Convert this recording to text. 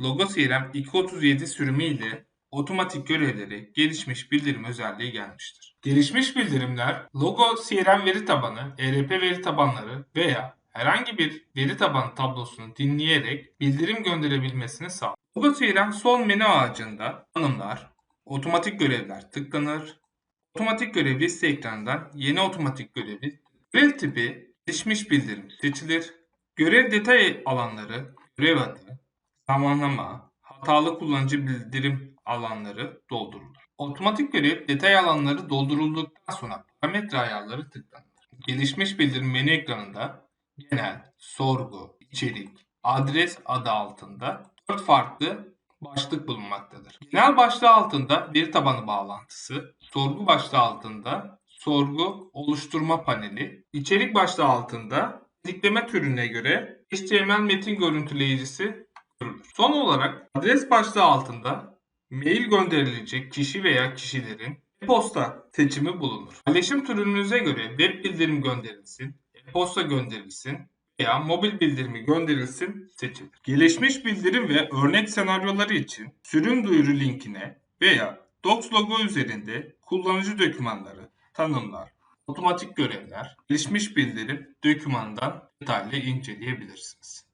Logo CRM 237 sürümü ile otomatik görevleri gelişmiş bildirim özelliği gelmiştir. Gelişmiş bildirimler Logo CRM veri tabanı, ERP veri tabanları veya herhangi bir veri tabanı tablosunu dinleyerek bildirim gönderebilmesini sağlar. Logo CRM sol menü ağacında tanımlar, otomatik görevler tıklanır, otomatik görev liste ekranından yeni otomatik görevi, görev tipi gelişmiş bildirim seçilir, görev detay alanları, görev adı, zamanlama, hatalı kullanıcı bildirim alanları doldurulur. Otomatik görev detay alanları doldurulduktan sonra parametre ayarları tıklanır. Gelişmiş bildirim menü ekranında genel, sorgu, içerik, adres adı altında 4 farklı başlık bulunmaktadır. Genel başlığı altında veri tabanı bağlantısı, sorgu başlığı altında sorgu oluşturma paneli, içerik başlığı altında dikleme türüne göre HTML metin görüntüleyicisi. Son olarak adres başlığı altında mail gönderilecek kişi veya kişilerin e-posta seçimi bulunur. Paylaşım türünüze göre web bildirim gönderilsin, e-posta gönderilsin veya mobil bildirimi gönderilsin seçilir. Gelişmiş bildirim ve örnek senaryoları için sürüm duyuru linkine veya Docs logo üzerinde kullanıcı dokümanları, tanımlar, otomatik görevler, gelişmiş bildirim dokümandan detaylı inceleyebilirsiniz.